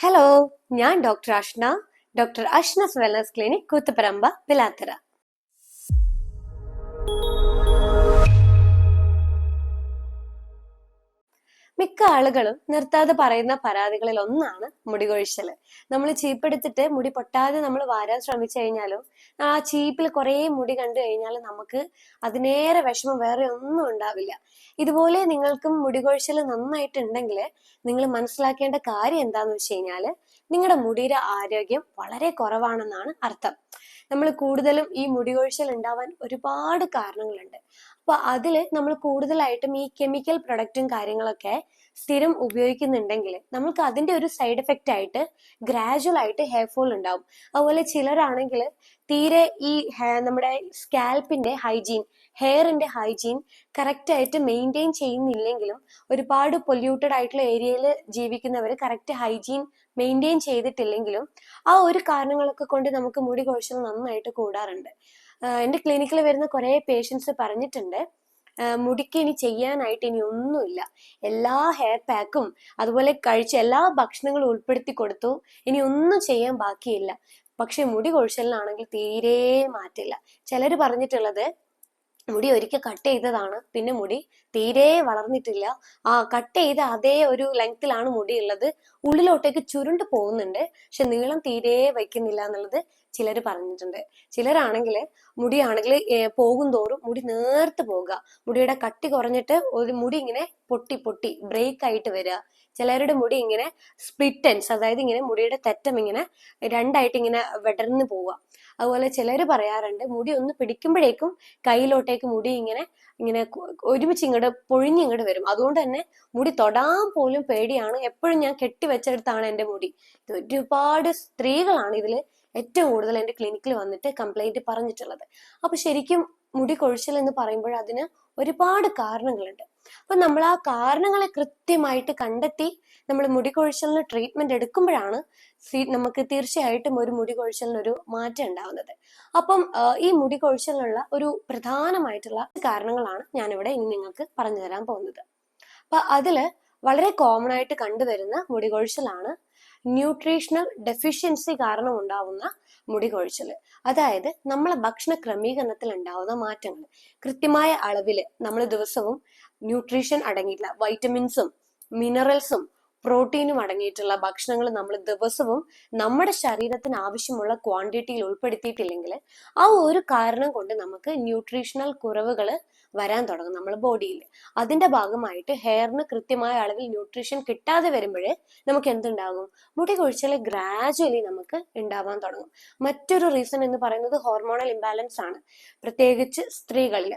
Hello ഞാൻ doctor Ashna. Doctor Ashna's wellness clinic Koothuparamba Pilathara മിക്ക ആളുകളും നിർത്താതെ പറയുന്ന പരാതികളിൽ ഒന്നാണ് മുടി കൊഴിച്ചൽ നമ്മൾ ചീപ്പെടുത്തിട്ട് മുടി പൊട്ടാതെ നമ്മൾ വാരാൻ ശ്രമിച്ചു കഴിഞ്ഞാലും ആ ചീപ്പിൽ കുറേ മുടി കണ്ടു കഴിഞ്ഞാൽ നമുക്ക് അതിനേറെ വിഷമം വേറെ ഒന്നും ഉണ്ടാവില്ല. ഇതുപോലെ നിങ്ങൾക്കും മുടി കൊഴിച്ചൽ നന്നായിട്ടുണ്ടെങ്കിൽ നിങ്ങൾ മനസ്സിലാക്കേണ്ട കാര്യം എന്താന്ന് വെച്ച് കഴിഞ്ഞാൽ നിങ്ങളുടെ മുടിയുടെ ആരോഗ്യം വളരെ കുറവാണെന്നാണ് അർത്ഥം. നമ്മൾ കൂടുതലും ഈ മുടി കൊഴിച്ചൽ ഉണ്ടാവാൻ ഒരുപാട് കാരണങ്ങളുണ്ട്. അപ്പൊ അതിൽ നമ്മൾ കൂടുതലായിട്ടും ഈ കെമിക്കൽ പ്രൊഡക്റ്റും കാര്യങ്ങളൊക്കെ സ്ഥിരം ഉപയോഗിക്കുന്നുണ്ടെങ്കിൽ നമുക്ക് അതിന്റെ ഒരു സൈഡ് എഫക്റ്റ് ആയിട്ട് ഗ്രാജുവൽ ആയിട്ട് ഹെയർ ഫോൾ ഉണ്ടാവും. അതുപോലെ ചിലരാണെങ്കിൽ തീരെ ഈ നമ്മുടെ സ്കാൽപ്പിന്റെ ഹൈജീൻ ഹെയറിന്റെ ഹൈജീൻ കറക്റ്റ് ആയിട്ട് മെയിന്റെയിൻ ചെയ്യുന്നില്ലെങ്കിലും ഒരുപാട് പൊല്യൂട്ടഡ് ആയിട്ടുള്ള ഏരിയയിൽ ജീവിക്കുന്നവർ കറക്റ്റ് ഹൈജീൻ മെയിന്റെയിൻ ചെയ്തിട്ടില്ലെങ്കിലും ആ ഒരു കാരണങ്ങളൊക്കെ കൊണ്ട് നമുക്ക് മുടി കൊഴിച്ചിൽ നന്നായിട്ട് കൂടാറുണ്ട്. എന്റെ ക്ലിനിക്കിൽ വരുന്ന കുറേ പേഷ്യൻസ് പറഞ്ഞിട്ടുണ്ട്. മുടിക്ക് ഇനി ചെയ്യാനായിട്ട് ഇനി ഒന്നുമില്ല. എല്ലാ ഹെയർ പാക്കും അതുപോലെ കഴിച്ച എല്ലാ ഭക്ഷണങ്ങളും ഉൾപ്പെടുത്തി കൊടുത്തു. ഇനി ഒന്നും ചെയ്യാൻ ബാക്കിയില്ല. പക്ഷെ മുടി കൊഴിച്ചലിനാണെങ്കിൽ തീരെ മാറ്റില്ല. ചിലർ പറഞ്ഞിട്ടുള്ളത് മുടി ഒരിക്കൽ കട്ട് ചെയ്തതാണ്. പിന്നെ മുടി തീരെ വളർന്നിട്ടില്ല. ആ കട്ട് ചെയ്ത അതേ ഒരു ലെങ്ത്തിലാണ് മുടി ഉള്ളത് ഉള്ളിലോട്ടേക്ക് ചുരുണ്ട് പോകുന്നുണ്ട്. പക്ഷെ നീളം തീരെ വയ്ക്കുന്നില്ല എന്നുള്ളത് ചിലർ പറഞ്ഞിട്ടുണ്ട്. ചിലരാണെങ്കിൽ മുടിയാണെങ്കിൽ പോകും തോറും മുടി നേർത്ത് പോകുക. മുടിയുടെ കട്ടി കുറഞ്ഞിട്ട് ഒരു മുടി ഇങ്ങനെ പൊട്ടി പൊട്ടി ബ്രേക്ക് ആയിട്ട് വരിക. ചിലരുടെ മുടി ഇങ്ങനെ സ്പ്ലിറ്റൻസ് അതായത് ഇങ്ങനെ മുടിയുടെ തെറ്റം ഇങ്ങനെ രണ്ടായിട്ട് ഇങ്ങനെ വിടർന്ന് പോവുക. അതുപോലെ ചിലർ പറയാറുണ്ട് മുടി ഒന്ന് പിടിക്കുമ്പോഴേക്കും കയ്യിലോട്ടേക്ക് മുടി ഇങ്ങനെ ഇങ്ങനെ ഒരുമിച്ച് ഇങ്ങോട്ട് പൊഴിഞ്ഞിങ്ങോട്ട് വരും. അതുകൊണ്ട് തന്നെ മുടി തൊടാൻ പോലും പേടിയാണ്. എപ്പോഴും ഞാൻ കെട്ടിവെച്ചെടുത്താണ് എന്റെ മുടി. ഇത് ഒരുപാട് സ്ത്രീകളാണ് ഇതിൽ ഏറ്റവും കൂടുതൽ എന്റെ ക്ലിനിക്കിൽ വന്നിട്ട് കംപ്ലൈന്റ് പറഞ്ഞിട്ടുള്ളത്. അപ്പൊ ശരിക്കും മുടി കൊഴിച്ചൽ എന്ന് പറയുമ്പോൾ അതിന് ഒരുപാട് കാരണങ്ങളുണ്ട്. അപ്പൊ നമ്മൾ ആ കാരണങ്ങളെ കൃത്യമായിട്ട് കണ്ടെത്തി നമ്മൾ മുടി കൊഴിച്ചലിന് ട്രീറ്റ്മെന്റ് എടുക്കുമ്പോഴാണ് നമുക്ക് തീർച്ചയായിട്ടും ഒരു മുടി കൊഴിച്ചലിനൊരു മാറ്റം ഉണ്ടാവുന്നത്. അപ്പം ഈ മുടി കൊഴിച്ചലിനുള്ള ഒരു പ്രധാനമായിട്ടുള്ള കാരണങ്ങളാണ് ഞാനിവിടെ ഇനി നിങ്ങൾക്ക് പറഞ്ഞു തരാൻ പോകുന്നത്. അപ്പൊ അതിൽ വളരെ കോമൺ ആയിട്ട് കണ്ടുവരുന്ന മുടി കൊഴിച്ചലാണ് ന്യൂട്രീഷണൽ ഡെഫിഷ്യൻസി കാരണം ഉണ്ടാവുന്ന മുടി കൊഴിച്ചിൽ അതായത് നമ്മളെ ഭക്ഷണ ക്രമീകരണത്തിൽ ഉണ്ടാവുന്ന മാറ്റങ്ങൾ കൃത്യമായ അളവിൽ നമ്മൾ ദിവസവും ന്യൂട്രീഷൻ അടങ്ങിയിട്ടുള്ള വൈറ്റമിൻസും മിനറൽസും പ്രോട്ടീനും അടങ്ങിയിട്ടുള്ള ഭക്ഷണങ്ങൾ നമ്മൾ ദിവസവും നമ്മുടെ ശരീരത്തിന് ആവശ്യമുള്ള ക്വാണ്ടിറ്റിയിൽ ഉൾപ്പെടുത്തിയിട്ടില്ലെങ്കിൽ ആ ഒരു കാരണം കൊണ്ട് നമുക്ക് ന്യൂട്രീഷണൽ കുറവുകൾ വരാൻ തുടങ്ങും നമ്മുടെ ബോഡിയിൽ അതിന്റെ ഭാഗമായിട്ട് ഹെയറിന് കൃത്യമായ അളവിൽ ന്യൂട്രീഷൻ കിട്ടാതെ വരുമ്പോഴേ നമുക്ക് എന്തുണ്ടാകും? മുടി കൊഴിച്ചൽ ഗ്രാജുവലി നമുക്ക് ഉണ്ടാവാൻ തുടങ്ങും. മറ്റൊരു റീസൺ എന്ന് പറയുന്നത് ഹോർമോണൽ ഇംബാലൻസ് ആണ്. പ്രത്യേകിച്ച് സ്ത്രീകളിൽ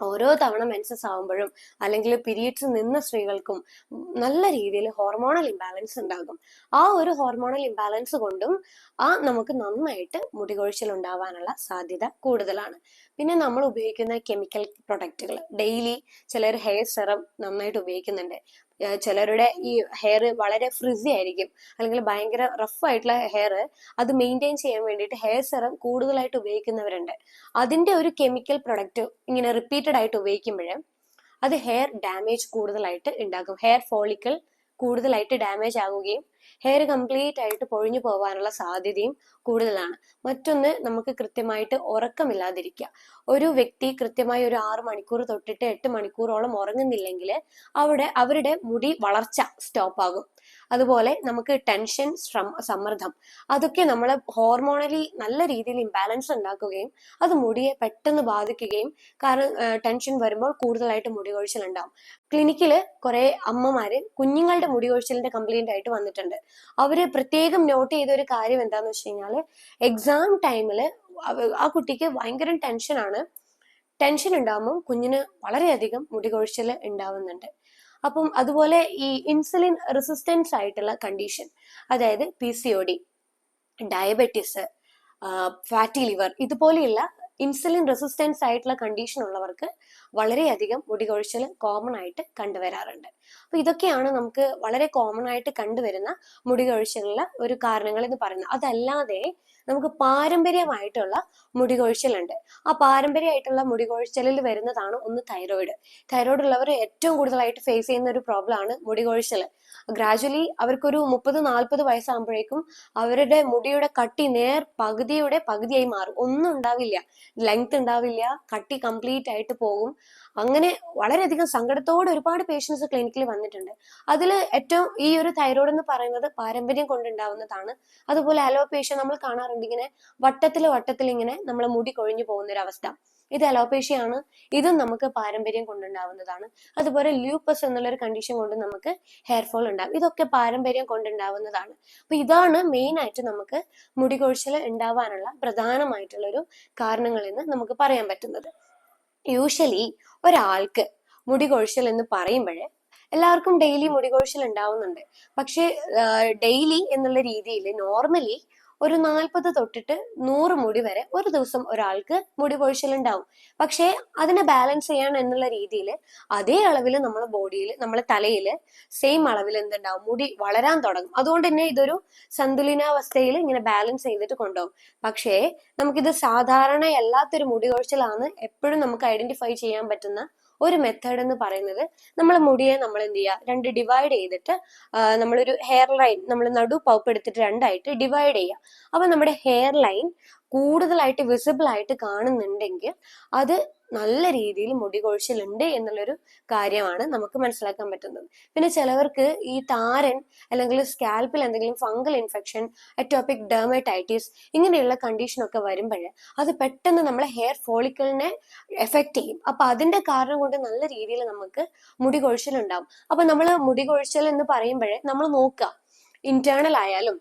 ഓരോ തവണ മെൻസസ് ആവുമ്പോഴും അല്ലെങ്കിൽ പീരീഡ്സ് നിന്ന സ്ത്രീകൾക്കും നല്ല രീതിയിൽ ഹോർമോണൽ ഇംബാലൻസ് ഉണ്ടാകും. ആ ഒരു ഹോർമോണൽ ഇംബാലൻസ് കൊണ്ടും ആ നമുക്ക് നന്നായിട്ട് മുടികൊഴിച്ചിൽ ഉണ്ടാവാനുള്ള സാധ്യത കൂടുതലാണ്. പിന്നെ നമ്മൾ ഉപയോഗിക്കുന്ന കെമിക്കൽ പ്രൊഡക്റ്റുകൾ ഡെയിലി ചിലർ ഹെയർ സെറം നന്നായിട്ട് ഉപയോഗിക്കുന്നുണ്ട്. ചിലരുടെ ഈ ഹെയർ വളരെ ഫ്രിസി ആയിരിക്കും. അല്ലെങ്കിൽ ഭയങ്കര റഫ് ആയിട്ടുള്ള ഹെയർ അത് മെയിന്റെയിൻ ചെയ്യാൻ വേണ്ടിയിട്ട് ഹെയർ സെറം കൂടുതലായിട്ട് ഉപയോഗിക്കുന്നവരുണ്ട്. അതിന്റെ ഒരു കെമിക്കൽ പ്രൊഡക്റ്റ് ഇങ്ങനെ റിപ്പീറ്റഡ് ആയിട്ട് ഉപയോഗിക്കുമ്പോൾ അത് ഹെയർ ഡാമേജ് കൂടുതലായിട്ട് ഉണ്ടാക്കും. ഹെയർ ഫോളിക്കിൾ കൂടുതലായിട്ട് ഡാമേജ് ആവുകയും ഹെയർ കംപ്ലീറ്റ് ആയിട്ട് പൊഴിഞ്ഞു പോകാനുള്ള സാധ്യതയും കൂടുതലാണ്. മറ്റൊന്ന് നമുക്ക് കൃത്യമായിട്ട് ഉറക്കമില്ലാതിരിക്കുക. ഒരു വ്യക്തി കൃത്യമായി ഒരു ആറ് മണിക്കൂർ തൊട്ടിട്ട് എട്ട് മണിക്കൂറോളം ഉറങ്ങുന്നില്ലെങ്കിൽ അവിടെ അവരുടെ മുടി വളർച്ച സ്റ്റോപ്പ് ആകും. അതുപോലെ നമുക്ക് ടെൻഷൻ ശ്രമ സമ്മർദ്ദം അതൊക്കെ നമ്മളെ ഹോർമോണലി നല്ല രീതിയിൽ ഇംബാലൻസ് ഉണ്ടാക്കുകയും അത് മുടിയെ പെട്ടെന്ന് ബാധിക്കുകയും കാരണം ടെൻഷൻ വരുമ്പോൾ കൂടുതലായിട്ട് മുടി കൊഴിച്ചിൽ ഉണ്ടാവും. ക്ലിനിക്കിൽ കുറെ അമ്മമാര് കുഞ്ഞുങ്ങളുടെ മുടി കൊഴിച്ചിലിന്റെ കംപ്ലൈന്റ് ആയിട്ട് വന്നിട്ടുണ്ട്. അവർ പ്രത്യേകം നോട്ട് ചെയ്ത ഒരു കാര്യം എന്താന്ന് വെച്ച് കഴിഞ്ഞാൽ എക്സാം ടൈമിൽ ആ കുട്ടിക്ക് ഭയങ്കര ടെൻഷനാണ്. ടെൻഷൻ ഉണ്ടാകുമ്പോൾ കുഞ്ഞിന് വളരെയധികം മുടി കൊഴിച്ചിൽ ഉണ്ടാവുന്നുണ്ട്. അപ്പം അതുപോലെ ഈ ഇൻസുലിൻ റെസിസ്റ്റൻസ് ആയിട്ടുള്ള കണ്ടീഷൻ അതായത് P C O D diabetes fatty liver ഇതുപോലെയുള്ള ഇൻസുലിൻ റെസിസ്റ്റൻസ് ആയിട്ടുള്ള കണ്ടീഷൻ ഉള്ളവർക്ക് വളരെയധികം മുടി കൊഴിച്ചിൽ കോമൺ ആയിട്ട് കണ്ടുവരാറുണ്ട്. അപ്പൊ ഇതൊക്കെയാണ് നമുക്ക് വളരെ കോമൺ ആയിട്ട് കണ്ടുവരുന്ന മുടി കൊഴിച്ചിലുള്ള ഒരു കാരണങ്ങൾ എന്ന് പറയുന്നത്. അതല്ലാതെ നമുക്ക് പാരമ്പര്യമായിട്ടുള്ള മുടി കൊഴിച്ചിലുണ്ട് ആ പാരമ്പര്യമായിട്ടുള്ള മുടി കൊഴിച്ചിലിൽ വരുന്നതാണ് ഒന്ന് തൈറോയിഡ് തൈറോയിഡ് ഉള്ളവർ ഏറ്റവും കൂടുതലായിട്ട് ഫേസ് ചെയ്യുന്ന ഒരു പ്രോബ്ലം ആണ് മുടി കൊഴിച്ചിൽ ഗ്രാജുവലി അവർക്കൊരു മുപ്പത് നാൽപ്പത് വയസ്സാകുമ്പോഴേക്കും അവരുടെ മുടിയുടെ കട്ടി നേർ പകുതിയുടെ പകുതിയായി മാറും. ഒന്നും ഉണ്ടാവില്ല. ലെങ്ത് ഉണ്ടാവില്ല. കട്ടി കംപ്ലീറ്റ് ആയിട്ട് പോകും. അങ്ങനെ വളരെയധികം സങ്കടത്തോടെ ഒരുപാട് പേഷ്യൻസ് ക്ലിനിക്കിൽ വന്നിട്ടുണ്ട്. അതിൽ ഏറ്റവും ഈ ഒരു തൈറോയ്ഡ് എന്ന് പറയുന്നത് പാരമ്പര്യം കൊണ്ടുണ്ടാവുന്നതാണ്. അതുപോലെ അലോപേഷ്യ നമ്മൾ കാണാറുണ്ട്. ഇങ്ങനെ വട്ടത്തിൽ വട്ടത്തിൽ ഇങ്ങനെ നമ്മളെ മുടി കൊഴിഞ്ഞു പോകുന്ന ഒരു അവസ്ഥ. ഇത് അലോപേഷ്യയാണ് ഇതും നമുക്ക് പാരമ്പര്യം കൊണ്ടുണ്ടാവുന്നതാണ്. അതുപോലെ ലൂപ്പസ് എന്നുള്ള ഒരു കണ്ടീഷൻ കൊണ്ട് നമുക്ക് ഹെയർ ഫോൾ ഉണ്ടാവും ഇതൊക്കെ പാരമ്പര്യം കൊണ്ടുണ്ടാവുന്നതാണ്. അപ്പൊ ഇതാണ് മെയിൻ ആയിട്ട് നമുക്ക് മുടി കൊഴിച്ചിൽ ഉണ്ടാവാനുള്ള പ്രധാനമായിട്ടുള്ള ഒരു കാരണങ്ങൾ എന്ന് നമുക്ക് പറയാൻ പറ്റുന്നത്. യൂഷ്വലി ഒരാൾക്ക് മുടി കൊഴിച്ചൽ എന്ന് പറയുമ്പോൾ എല്ലാവർക്കും ഡെയിലി മുടി കൊഴിച്ചൽ ഉണ്ടാവുന്നുണ്ട്. പക്ഷേ ഡെയിലി എന്നുള്ള രീതിയിൽ നോർമലി ഒരു നാൽപ്പത് തൊട്ടിട്ട് നൂറ് മുടി വരെ ഒരു ദിവസം ഒരാൾക്ക് മുടി പൊഴിച്ചിലുണ്ടാവും പക്ഷേ അതിനെ ബാലൻസ് ചെയ്യാൻ എന്നുള്ള രീതിയിൽ അതേ അളവിൽ നമ്മുടെ ബോഡിയിൽ നമ്മുടെ തലയിൽ സെയിം അളവിൽ എന്തുണ്ടാവും? മുടി വളരാൻ തുടങ്ങും. അതുകൊണ്ട് തന്നെ ഇതൊരു സന്തുലിനാവസ്ഥയിൽ ഇങ്ങനെ ബാലൻസ് ചെയ്തിട്ട് കൊണ്ടുപോകും. പക്ഷേ നമുക്കിത് സാധാരണ അല്ലാത്തൊരു മുടി കൊഴിച്ചിലാണ് എപ്പോഴും നമുക്ക് ഐഡന്റിഫൈ ചെയ്യാൻ പറ്റുന്ന ഒരു മെത്തേഡ് എന്ന് പറയുന്നത് നമ്മൾ മുടിയെ നമ്മൾ എന്ത് ചെയ്യുക രണ്ട് ഡിവൈഡ് ചെയ്തിട്ട് നമ്മളൊരു ഹെയർ ലൈൻ നമ്മൾ നടു പൗപ്പ് എടുത്തിട്ട് രണ്ടായിട്ട് ഡിവൈഡ് ചെയ്യുക അപ്പൊ നമ്മുടെ ഹെയർ ലൈൻ കൂടുതലായിട്ട് വിസിബിൾ ആയിട്ട് കാണുന്നുണ്ടെങ്കിൽ അത് നല്ല രീതിയിൽ മുടി കൊഴിച്ചിലുണ്ട് എന്നുള്ളൊരു കാര്യമാണ് നമുക്ക് മനസ്സിലാക്കാൻ പറ്റുന്നത്. പിന്നെ ചിലവർക്ക് ഈ താരൻ അല്ലെങ്കിൽ സ്കാൽപ്പിൽ എന്തെങ്കിലും ഫംഗൽ ഇൻഫെക്ഷൻ എറ്റോപിക് ഡെർമറ്റൈറ്റിസ് ഇങ്ങനെയുള്ള കണ്ടീഷനൊക്കെ വരുമ്പോൾ അത് പെട്ടെന്ന് നമ്മളെ ഹെയർ ഫോളിക്കിളിനെ എഫക്റ്റ് ചെയ്യും. അപ്പൊ അതിന്റെ കാരണം കൊണ്ട് നല്ല രീതിയിൽ നമുക്ക് മുടി കൊഴിച്ചിലുണ്ടാവും അപ്പൊ നമ്മൾ മുടി കൊഴിച്ചൽ എന്ന് പറയുമ്പോഴേ നമ്മൾ നോക്കുക. ഇന്റേണൽ ആയാലും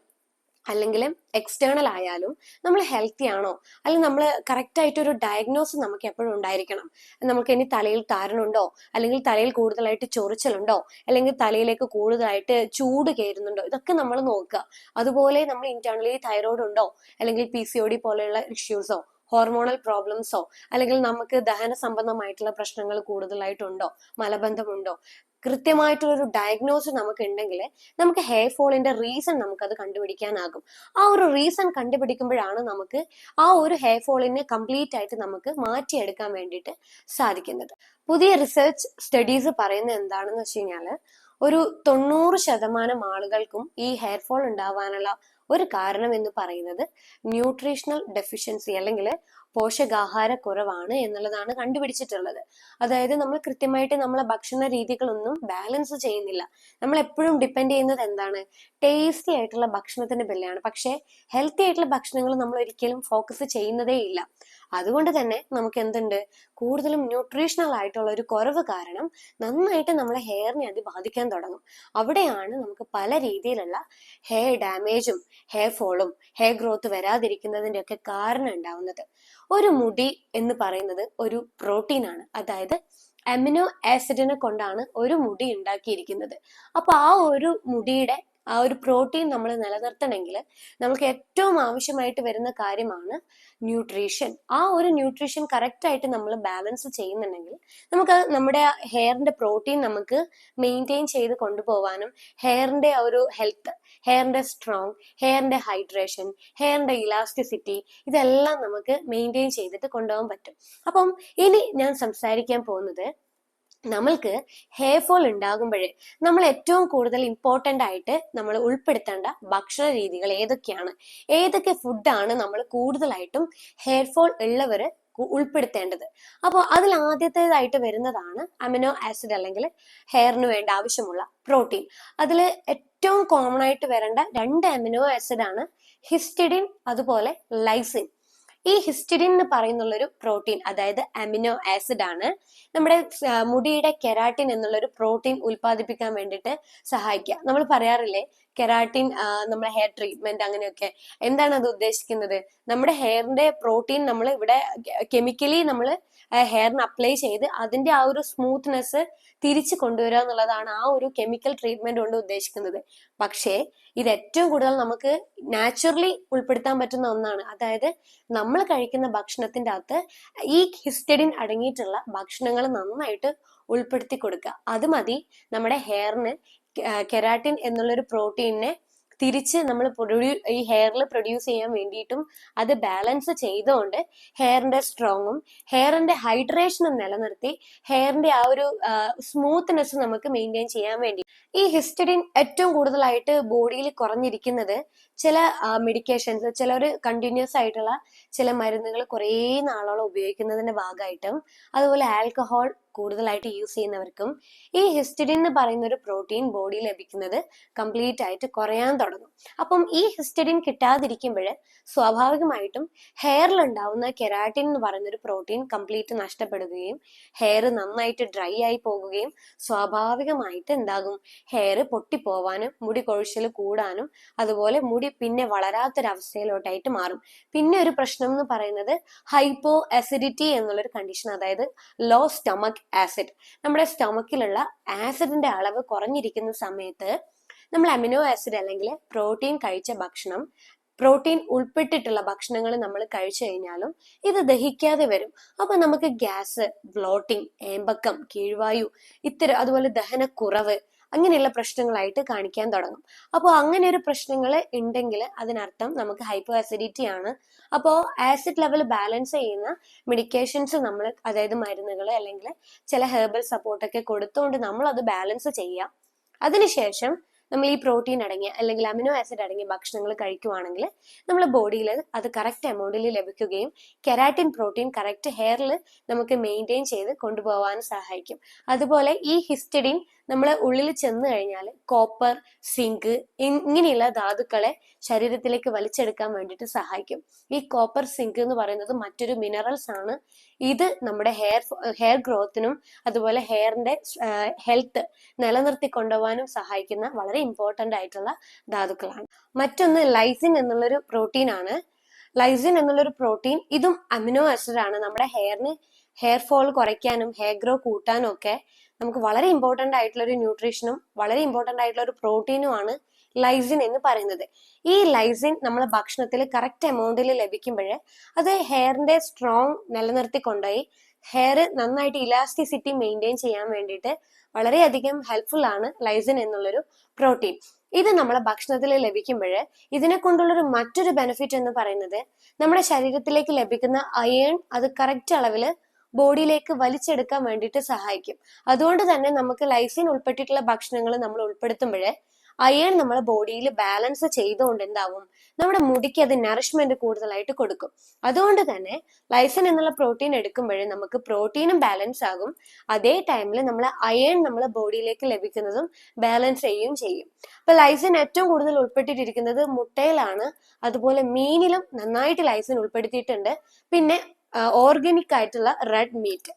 അല്ലെങ്കിൽ എക്സ്റ്റേണൽ ആയാലും നമ്മൾ ഹെൽത്തി ആണോ? അല്ലെങ്കിൽ നമ്മൾ കറക്റ്റ് ആയിട്ട് ഒരു ഡയഗ്നോസ് നമുക്ക് എപ്പോഴും ഉണ്ടായിരിക്കണം? നമുക്ക് ഇനി തലയിൽ താരനുണ്ടോ? അല്ലെങ്കിൽ തലയിൽ കൂടുതലായിട്ട് ചൊറിച്ചിലുണ്ടോ? അല്ലെങ്കിൽ തലയിലേക്ക് കൂടുതലായിട്ട് ചൂട് കയറുന്നുണ്ടോ? ഇതൊക്കെ നമ്മൾ നോക്കുക. അതുപോലെ നമ്മൾ ഇന്റേണലി തൈറോയ്ഡ് ഉണ്ടോ? അല്ലെങ്കിൽ പി സി ഒ ഡി പോലെയുള്ള ഇഷ്യൂസോ ഹോർമോണൽ പ്രോബ്ലംസോ അല്ലെങ്കിൽ നമുക്ക് ദഹന സംബന്ധമായിട്ടുള്ള പ്രശ്നങ്ങൾ കൂടുതലായിട്ടുണ്ടോ? മലബന്ധമുണ്ടോ? കൃത്യമായിട്ടുള്ള ഒരു ഡയഗ്നോസ് നമുക്ക് ഉണ്ടെങ്കിൽ നമുക്ക് ഹെയർ ഫോളിന്റെ റീസൺ നമുക്കത് കണ്ടുപിടിക്കാനാകും. ആ ഒരു റീസൺ കണ്ടുപിടിക്കുമ്പോഴാണ് നമുക്ക് ആ ഒരു ഹെയർ ഫോളിനെ കംപ്ലീറ്റ് ആയിട്ട് നമുക്ക് മാറ്റിയെടുക്കാൻ വേണ്ടിയിട്ട് സാധിക്കുന്നത്. പുതിയ റിസർച്ച് സ്റ്റഡീസ് പറയുന്നത് എന്താണെന്ന് വെച്ച് കഴിഞ്ഞാൽ ഒരു തൊണ്ണൂറ് ശതമാനം ആളുകൾക്കും ഈ ഹെയർ ഫോൾ ഉണ്ടാവാനുള്ള ഒരു കാരണം എന്ന് പറയുന്നത് ന്യൂട്രീഷണൽ ഡെഫിഷ്യൻസി അല്ലെങ്കിൽ പോഷകാഹാര കുറവാണ് എന്നുള്ളതാണ് കണ്ടുപിടിച്ചിട്ടുള്ളത്. അതായത് നമ്മൾ കൃത്യമായിട്ട് നമ്മളെ ഭക്ഷണ രീതികളൊന്നും ബാലൻസ് ചെയ്യുന്നില്ല. നമ്മൾ എപ്പോഴും ഡിപ്പെൻഡ് ചെയ്യുന്നത് എന്താണ്? ടേസ്റ്റി ആയിട്ടുള്ള ഭക്ഷണത്തിന്റെ ബെല്ലാണ് പക്ഷേ ഹെൽത്തി ആയിട്ടുള്ള ഭക്ഷണങ്ങൾ നമ്മൾ ഒരിക്കലും ഫോക്കസ് ചെയ്യുന്നതേ ഇല്ല അതുകൊണ്ട് തന്നെ നമുക്ക് എന്തുണ്ട് കൂടുതലും ന്യൂട്രീഷണൽ ആയിട്ടുള്ള ഒരു കുറവ് കാരണം നന്നായിട്ട് നമ്മളെ ഹെയറിനെ അത് ബാധിക്കാൻ തുടങ്ങും. അവിടെയാണ് നമുക്ക് പല രീതിയിലുള്ള ഹെയർ ഡാമേജും ഹെയർ ഫോളും ഹെയർ ഗ്രോത്ത് വരാതിരിക്കുന്നതിന്റെ ഒക്കെ കാരണം ഉണ്ടാവുന്നത്. ഒരു മുടി എന്ന് പറയുന്നത് ഒരു പ്രോട്ടീനാണ് അതായത് അമിനോ ആസിഡിനെ കൊണ്ടാണ് ഒരു മുടി ഉണ്ടാക്കിയിരിക്കുന്നത്. അപ്പൊ ആ ഒരു മുടിയുടെ ആ ഒരു പ്രോട്ടീൻ നമ്മൾ നിലനിർത്തണമെങ്കിൽ നമുക്ക് ഏറ്റവും ആവശ്യമായിട്ട് വരുന്ന കാര്യമാണ് ന്യൂട്രീഷൻ. ആ ഒരു ന്യൂട്രീഷൻ കറക്റ്റ് ആയിട്ട് നമ്മൾ ബാലൻസ് ചെയ്യുന്നുണ്ടെങ്കിൽ നമുക്ക് നമ്മുടെ ഹെയറിന്റെ പ്രോട്ടീൻ നമുക്ക് മെയിന്റെയിൻ ചെയ്ത് കൊണ്ടുപോകാനും ഹെയറിന്റെ ആ ഒരു ഹെൽത്ത് ഹെയറിന്റെ സ്ട്രോങ് ഹെയറിന്റെ ഹൈഡ്രേഷൻ ഹെയറിന്റെ ഇലാസ്റ്റിസിറ്റി ഇതെല്ലാം നമുക്ക് മെയിന്റെയിൻ ചെയ്തിട്ട് കൊണ്ടുപോകാൻ പറ്റും. അപ്പം ഇനി ഞാൻ സംസാരിക്കാൻ പോകുന്നത് നമ്മൾക്ക് ഹെയർ ഫോൾ ഉണ്ടാകുമ്പോഴേ നമ്മൾ ഏറ്റവും കൂടുതൽ ഇമ്പോർട്ടന്റ് ആയിട്ട് നമ്മൾ ഉൾപ്പെടുത്തേണ്ട ഭക്ഷണ രീതികൾ ഏതൊക്കെയാണ്? ഏതൊക്കെ ഫുഡാണ് നമ്മൾ കൂടുതലായിട്ടും ഹെയർ ഫോൾ ഉള്ളവർ ഉൾപ്പെടുത്തേണ്ടത്? അപ്പോൾ അതിൽ ആദ്യത്തേതായിട്ട് വരുന്നതാണ് അമിനോ ആസിഡ് അല്ലെങ്കിൽ ഹെയറിന് വേണ്ട ആവശ്യമുള്ള പ്രോട്ടീൻ അതിൽ ഏറ്റവും കോമൺ ആയിട്ട് വരേണ്ട രണ്ട് അമിനോ ആസിഡ് ആണ് ഹിസ്റ്റിഡിൻ അതുപോലെ ലൈസിൻ ഈ ഹിസ്റ്റിഡിൻ എന്ന് പറയുന്നുള്ളൊരു പ്രോട്ടീൻ അതായത് അമിനോ ആസിഡ് ആണ്. നമ്മുടെ മുടിയുടെ കെരാട്ടിൻ എന്നുള്ളൊരു പ്രോട്ടീൻ ഉൽപ്പാദിപ്പിക്കാൻ വേണ്ടിയിട്ട് സഹായിക്കുക. നമ്മൾ പറയാറില്ലേ കെരാട്ടിൻ നമ്മുടെ ഹെയർ ട്രീറ്റ്മെന്റ് അങ്ങനെയൊക്കെ. എന്താണ് അത് ഉദ്ദേശിക്കുന്നത്? നമ്മുടെ ഹെയറിന്റെ പ്രോട്ടീൻ നമ്മൾ ഇവിടെ കെമിക്കലി നമ്മൾ ഹെയറിന് അപ്ലൈ ചെയ്ത് അതിന്റെ ആ ഒരു സ്മൂത്ത്നെസ് തിരിച്ചു കൊണ്ടുവരിക എന്നുള്ളതാണ് ആ ഒരു കെമിക്കൽ ട്രീറ്റ്മെന്റ് കൊണ്ട് ഉദ്ദേശിക്കുന്നത്. പക്ഷേ ഇത് ഏറ്റവും കൂടുതൽ നമുക്ക് നാച്ചുറലി ഉൾപ്പെടുത്താൻ പറ്റുന്ന ഒന്നാണ്. അതായത് നമ്മൾ കഴിക്കുന്ന ഭക്ഷണത്തിന്റെ അകത്ത് ഈ ഹിസ്റ്റഡിൻ അടങ്ങിയിട്ടുള്ള ഭക്ഷണങ്ങൾ നന്നായിട്ട് ഉൾപ്പെടുത്തി കൊടുക്കുക. അത് മതി നമ്മുടെ ഹെയറിന് കെരാട്ടിൻ എന്നുള്ളൊരു പ്രോട്ടീനെ തിരിച്ച് നമ്മൾ പ്രൊഡ്യൂ ഈ ഹെയറിൽ പ്രൊഡ്യൂസ് ചെയ്യാൻ വേണ്ടിയിട്ടും അത് ബാലൻസ് ചെയ്തുകൊണ്ട് ഹെയറിന്റെ സ്ട്രോങ്ങും ഹെയറിന്റെ ഹൈഡ്രേഷനും നിലനിർത്തി ഹെയറിന്റെ ആ ഒരു സ്മൂത്ത്നെസ് നമുക്ക് മെയിന്റെയിൻ ചെയ്യാൻ വേണ്ടി. ഈ ഹിസ്റ്റഡിൻ ഏറ്റവും കൂടുതലായിട്ട് ബോഡിയിൽ കുറഞ്ഞിരിക്കുന്നത് ചില മെഡിക്കേഷൻസ് ചിലർ കണ്ടിന്യൂസ് ആയിട്ടുള്ള ചില മരുന്നുകൾ കുറേ നാളോളം ഉപയോഗിക്കുന്നതിന്റെ ഭാഗമായിട്ടും അതുപോലെ ആൽക്കഹോൾ കൂടുതലായിട്ട് യൂസ് ചെയ്യുന്നവർക്കും ഈ ഹിസ്റ്റഡിൻ എന്ന് പറയുന്ന ഒരു പ്രോട്ടീൻ ബോഡി ലഭിക്കുന്നത് കംപ്ലീറ്റ് ആയിട്ട് കുറയാൻ തുടങ്ങും. അപ്പം ഈ ഹിസ്റ്റഡിൻ കിട്ടാതിരിക്കുമ്പോൾ സ്വാഭാവികമായിട്ടും ഹെയറിൽ ഉണ്ടാവുന്ന കെരാറ്റിൻ എന്ന് പറയുന്ന ഒരു പ്രോട്ടീൻ കംപ്ലീറ്റ് നഷ്ടപ്പെടുകയും ഹെയർ നന്നായിട്ട് ഡ്രൈ ആയി പോകുകയും സ്വാഭാവികമായിട്ട് എന്താകും? ഹെയർ പൊട്ടിപ്പോവാനും മുടി കൊഴിച്ചിൽ കൂടാനും അതുപോലെ മുടി പിന്നെ വളരാത്തൊരവസ്ഥയിലോട്ടായിട്ട് മാറും. പിന്നെ ഒരു പ്രശ്നം എന്ന് പറയുന്നത് ഹൈപ്പോ അസിഡിറ്റി എന്നുള്ളൊരു കണ്ടീഷൻ അതായത് ലോ സ്റ്റമക് ആസിഡ് നമ്മുടെ സ്റ്റമക്കിലുള്ള ആസിഡിന്റെ അളവ് കുറഞ്ഞിരിക്കുന്ന സമയത്ത് നമ്മൾ അമിനോ ആസിഡ് അല്ലെങ്കിൽ പ്രോട്ടീൻ കഴിച്ച ഭക്ഷണം പ്രോട്ടീൻ ഉൾപ്പെട്ടിട്ടുള്ള ഭക്ഷണങ്ങൾ നമ്മൾ കഴിച്ചു കഴിഞ്ഞാലും ഇത് ദഹിക്കാതെ വരും. അപ്പൊ നമുക്ക് ഗ്യാസ് ബ്ലോട്ടിംഗ് ഏമ്പക്കം കീഴ്വായു ഇത്തരം അതുപോലെ ദഹനക്കുറവ് അങ്ങനെയുള്ള പ്രശ്നങ്ങളായിട്ട് കാണിക്കാൻ തുടങ്ങും. അപ്പോൾ അങ്ങനെ ഒരു പ്രശ്നങ്ങൾ ഉണ്ടെങ്കിൽ അതിനർത്ഥം നമുക്ക് ഹൈപ്പോ ആസിഡിറ്റി ആണ്. അപ്പോൾ ആസിഡ് ലെവൽ ബാലൻസ് ചെയ്യുന്ന മെഡിക്കേഷൻസ് നമ്മൾ അതായത് മരുന്നുകൾ അല്ലെങ്കിൽ ചില ഹെർബൽ സപ്പോർട്ടൊക്കെ കൊടുത്തുകൊണ്ട് നമ്മൾ അത് ബാലൻസ് ചെയ്യാം. അതിനുശേഷം നമ്മൾ ഈ പ്രോട്ടീൻ അടങ്ങിയ അല്ലെങ്കിൽ അമിനോ ആസിഡ് അടങ്ങിയ ഭക്ഷണങ്ങൾ കഴിക്കുവാണെങ്കിൽ നമ്മുടെ ബോഡിയിൽ അത് കറക്റ്റ് എമൗണ്ടിൽ ലഭിക്കുകയും കെരാറ്റിൻ പ്രോട്ടീൻ കറക്റ്റ് ഹെയറിൽ നമുക്ക് മെയിന്റെയിൻ ചെയ്ത് കൊണ്ടുപോകാൻ സഹായിക്കും. അതുപോലെ ഈ ഹിസ്റ്റഡിൻ നമ്മൾ ഉള്ളിൽ ചെന്ന് കഴിഞ്ഞാൽ കോപ്പർ സിങ്ക് ഇങ്ങനെയുള്ള ധാതുക്കളെ ശരീരത്തിലേക്ക് വലിച്ചെടുക്കാൻ വേണ്ടിയിട്ട് സഹായിക്കും. ഈ കോപ്പർ സിങ്ക് എന്ന് പറയുന്നത് മറ്റൊരു മിനറൽസ് ആണ്. ഇത് നമ്മുടെ ഹെയർ ഹെയർ ഗ്രോത്തിനും അതുപോലെ ഹെയറിന്റെ ഹെൽത്ത് നിലനിർത്തി കൊണ്ടുപോകാനും സഹായിക്കുന്ന വളരെ ഇമ്പോർട്ടന്റ് ആയിട്ടുള്ള ധാതുക്കളാണ്. മറ്റൊന്ന് ലൈസിൻ എന്നുള്ളൊരു പ്രോട്ടീൻ ആണ്. ലൈസിൻ എന്നുള്ളൊരു പ്രോട്ടീൻ ഇതും അമിനോ ആസിഡ് ആണ്. നമ്മുടെ ഹെയറിന് ഹെയർ ഫോൾ കുറയ്ക്കാനും ഹെയർ ഗ്രോ കൂട്ടാനും ഒക്കെ നമുക്ക് വളരെ ഇമ്പോർട്ടന്റ് ആയിട്ടുള്ള ഒരു ന്യൂട്രീഷനും വളരെ ഇമ്പോർട്ടന്റ് ആയിട്ടുള്ള ഒരു പ്രോട്ടീനുമാണ് ലൈസിൻ എന്ന് പറയുന്നത്. ഈ ലൈസിൻ നമ്മളെ ഭക്ഷണത്തിൽ കറക്റ്റ് എമൗണ്ടിൽ ലഭിക്കുമ്പോൾ അത് ഹെയറിന്റെ സ്ട്രോങ് നിലനിർത്തി കൊണ്ടുപോയി ഹെയർ നന്നായിട്ട് ഇലാസ്റ്റിസിറ്റി മെയിന്റെയിൻ ചെയ്യാൻ വേണ്ടിയിട്ട് വളരെയധികം ഹെൽപ്ഫുൾ ആണ് ലൈസിൻ എന്നുള്ളൊരു പ്രോട്ടീൻ ഇത് നമ്മളെ ഭക്ഷണത്തിൽ ലഭിക്കുമ്പോൾ ഇതിനെ കൊണ്ടുള്ളൊരു മറ്റൊരു ബെനിഫിറ്റ് എന്ന് പറയുന്നത് നമ്മുടെ ശരീരത്തിലേക്ക് ലഭിക്കുന്ന അയേൺ അത് കറക്റ്റ് അളവിൽ ബോഡിയിലേക്ക് വലിച്ചെടുക്കാൻ വേണ്ടിയിട്ട് സഹായിക്കും. അതുകൊണ്ട് തന്നെ നമുക്ക് ലൈസിൻ ഉൾപ്പെട്ടിട്ടുള്ള ഭക്ഷണങ്ങൾ നമ്മൾ ഉൾപ്പെടുത്തുമ്പോൾ അയൺ നമ്മളെ ബോഡിയിൽ ബാലൻസ് ചെയ്തുകൊണ്ട് എന്താവും? നമ്മുടെ മുടിക്ക് അത് നറിഷ്മെന്റ് കൂടുതലായിട്ട് കൊടുക്കും. അതുകൊണ്ട് തന്നെ ലൈസൻ എന്നുള്ള പ്രോട്ടീൻ എടുക്കുമ്പോഴേ നമുക്ക് പ്രോട്ടീനും ബാലൻസ് ആകും. അതേ ടൈമിൽ നമ്മൾ അയൺ നമ്മളെ ബോഡിയിലേക്ക് ലഭിക്കുന്നതും ബാലൻസ് ചെയ്യുകയും ചെയ്യും. അപ്പൊ ലൈസൻ ഏറ്റവും കൂടുതൽ ഉൾപ്പെട്ടിട്ടിരിക്കുന്നത് മുട്ടയിലാണ്. അതുപോലെ മീനിലും നന്നായിട്ട് ലൈസൻ ഉൾപ്പെടുത്തിയിട്ടുണ്ട്. പിന്നെ ഓർഗാനിക് ആയിട്ടുള്ള റെഡ് മീറ്റ്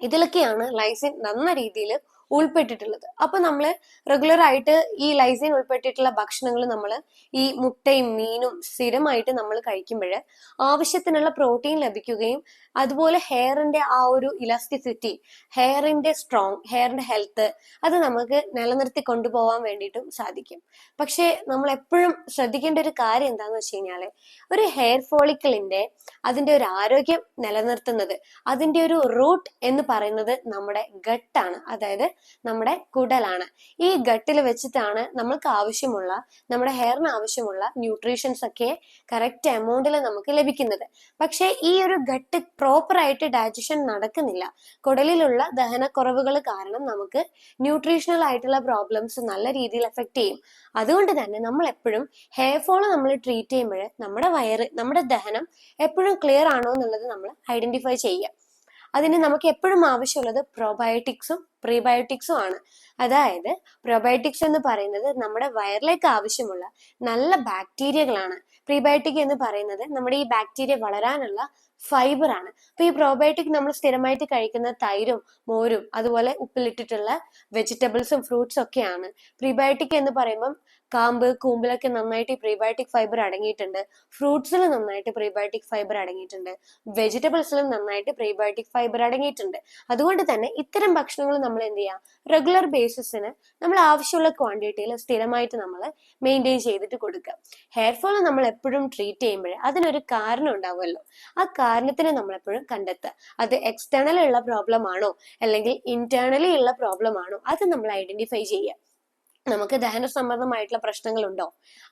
ഇതിലൊക്കെയാണ് ലൈസിൻ നല്ല രീതിയിൽ ഉൾപ്പെട്ടിട്ടുള്ളത്. അപ്പൊ നമ്മൾ റെഗുലർ ആയിട്ട് ഈ ലൈസിൻ ഉൾപ്പെട്ടിട്ടുള്ള ഭക്ഷണങ്ങൾ നമ്മൾ ഈ മുട്ടയും മീനും സ്ഥിരമായിട്ട് നമ്മൾ കഴിക്കുമ്പോൾ ആവശ്യത്തിനുള്ള പ്രോട്ടീൻ ലഭിക്കുകയും അതുപോലെ ഹെയറിന്റെ ആ ഒരു ഇലാസ്റ്റിസിറ്റി ഹെയറിന്റെ സ്ട്രോങ് ഹെയറിന്റെ ഹെൽത്ത് അത് നമുക്ക് നിലനിർത്തി കൊണ്ടുപോകാൻ വേണ്ടിയിട്ടും സാധിക്കും. പക്ഷേ നമ്മൾ എപ്പോഴും ശ്രദ്ധിക്കേണ്ട ഒരു കാര്യം എന്താണെന്ന് വെച്ച് കഴിഞ്ഞാൽ ഒരു ഹെയർ ഫോളിക്കിളിന്റെ അതിന്റെ ഒരു ആരോഗ്യം നിലനിർത്തുന്നത് അതിന്റെ ഒരു റൂട്ട് എന്ന് പറയുന്നത് നമ്മുടെ ഗട്ടാണ് അതായത് നമ്മുടെ കുടലാണ്. ഈ ഗട്ടിൽ വെച്ചിട്ടാണ് നമ്മൾക്ക് ആവശ്യമുള്ള നമ്മുടെ ഹെയറിന് ആവശ്യമുള്ള ന്യൂട്രീഷൻസ് ഒക്കെ കറക്റ്റ് എമൗണ്ടിൽ നമുക്ക് ലഭിക്കുന്നത്. പക്ഷേ ഈ ഒരു ഗട്ട് പ്രോപ്പറായിട്ട് ഡൈജഷൻ നടക്കുന്നില്ല. കുടലിലുള്ള ദഹനക്കുറവുകൾ കാരണം നമുക്ക് ന്യൂട്രീഷണൽ ആയിട്ടുള്ള പ്രോബ്ലംസ് നല്ല രീതിയിൽ എഫക്ട് ചെയ്യും. അതുകൊണ്ട് തന്നെ നമ്മൾ എപ്പോഴും ഹെയർ ഫോൾ നമ്മൾ ട്രീറ്റ് ചെയ്യുമ്പോൾ നമ്മുടെ വയറ് നമ്മുടെ ദഹനം എപ്പോഴും ക്ലിയർ ആണോ എന്നുള്ളത് നമ്മൾ ഐഡന്റിഫൈ ചെയ്യുക. അതിന് നമുക്ക് എപ്പോഴും ആവശ്യമുള്ളത് പ്രോബയോട്ടിക്സും പ്രീബയോട്ടിക്സും ആണ്. അതായത് പ്രോബയോട്ടിക്സ് എന്ന് പറയുന്നത് നമ്മുടെ വയറിലേക്ക് ആവശ്യമുള്ള നല്ല ബാക്ടീരിയകളാണ് പ്രീബയോട്ടിക് എന്ന് പറയുന്നത് നമ്മുടെ ഈ ബാക്ടീരിയ വളരാനുള്ള ഫൈബർ ആണ്. അപ്പൊ ഈ പ്രോബയോട്ടിക് നമ്മൾ സ്ഥിരമായിട്ട് കഴിക്കുന്ന തൈരും മോരും അതുപോലെ ഉപ്പിലിട്ടിട്ടുള്ള വെജിറ്റബിൾസും ഫ്രൂട്ട്സും ഒക്കെയാണ്. പ്രീബയോട്ടിക് എന്ന് പറയുമ്പം കാമ്പ് കൂമ്പിലൊക്കെ നന്നായിട്ട് പ്രീബയോട്ടിക് ഫൈബർ അടങ്ങിയിട്ടുണ്ട്. ഫ്രൂട്ട്സിൽ നന്നായിട്ട് പ്രീബയോട്ടിക് ഫൈബർ അടങ്ങിയിട്ടുണ്ട്. വെജിറ്റബിൾസിലും നന്നായിട്ട് പ്രീബയോട്ടിക് ഫൈബർ അടങ്ങിയിട്ടുണ്ട്. അതുകൊണ്ട് തന്നെ ഇത്തരം ഭക്ഷണങ്ങൾ നമ്മൾ എന്ത് ചെയ്യാം? റെഗുലർ ബേസിസിന് നമ്മൾ ആവശ്യമുള്ള ക്വാണ്ടിറ്റിയിൽ സ്ഥിരമായിട്ട് നമ്മൾ മെയിന്റെയിൻ ചെയ്തിട്ട് കൊടുക്കുക. ഹെയർ ഫോൾ നമ്മൾ എപ്പോഴും ട്രീറ്റ് ചെയ്യുമ്പോൾ അതിനൊരു കാരണം ഉണ്ടാവുമല്ലോ. ആ കാരണത്തിനെ നമ്മൾ എപ്പോഴും കണ്ടെത്തുക. അത് എക്സ്റ്റേണലി ഉള്ള പ്രോബ്ലം ആണോ? അല്ലെങ്കിൽ ഇന്റേണലി ഉള്ള പ്രോബ്ലം ആണോ? അത് നമ്മൾ ഐഡന്റിഫൈ ചെയ്യുക. നമുക്ക് ദഹന സംബന്ധമായിട്ടുള്ള പ്രശ്നങ്ങളുണ്ടോ?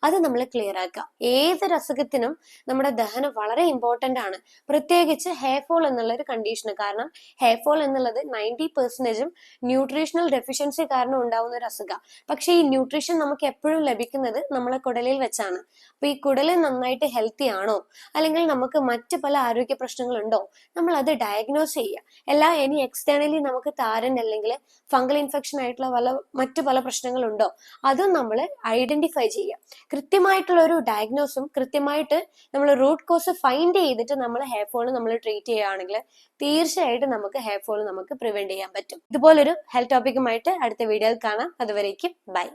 അത് നമ്മൾ ക്ലിയർ ആക്കുക. ഏതൊരു അസുഖത്തിനും നമ്മുടെ ദഹനം വളരെ ഇമ്പോർട്ടന്റ് ആണ്. പ്രത്യേകിച്ച് ഹെയർ ഫോൾ എന്നുള്ള ഒരു കണ്ടീഷൻ കാരണം ഹെയർ ഫോൾ എന്നുള്ളത് നയന്റി പെർസെന്റേജും ന്യൂട്രീഷണൽ ഡെഫിഷ്യൻസി കാരണം ഉണ്ടാവുന്ന ഒരു അസുഖം. പക്ഷേ ഈ ന്യൂട്രീഷൻ നമുക്ക് എപ്പോഴും ലഭിക്കുന്നത് നമ്മളെ കുടലിൽ വെച്ചാണ്. അപ്പൊ ഈ കുടൽ നന്നായിട്ട് ഹെൽത്തി ആണോ? അല്ലെങ്കിൽ നമുക്ക് മറ്റ് പല ആരോഗ്യ പ്രശ്നങ്ങളുണ്ടോ? നമ്മൾ അത് ഡയഗ്നോസ് ചെയ്യുക. എല്ലാ ഇനി എക്സ്റ്റേണലി നമുക്ക് താരൻ അല്ലെങ്കിൽ ഫംഗൽ ഇൻഫെക്ഷൻ ആയിട്ടുള്ള പല മറ്റു പല പ്രശ്നങ്ങളുണ്ടോ? അതും നമ്മൾ ഐഡന്റിഫൈ ചെയ്യാം. കൃത്യമായിട്ടുള്ള ഒരു ഡയഗ്നോസും കൃത്യമായിട്ട് നമ്മൾ റൂട്ട് കോസ് ഫൈൻഡ് ചെയ്തിട്ട് നമ്മൾ ഹെയർ ഫോൾ നമ്മൾ ട്രീറ്റ് ചെയ്യുകയാണെങ്കിൽ തീർച്ചയായിട്ടും നമുക്ക് ഹെയർ ഫോൾ നമുക്ക് പ്രിവെന്റ് ചെയ്യാൻ പറ്റും. ഇതുപോലൊരു ഹെൽത്ത് ടോപ്പിക്കുമായിട്ട് അടുത്ത വീഡിയോയിൽ കാണാം. അതുവരേക്കും ബൈ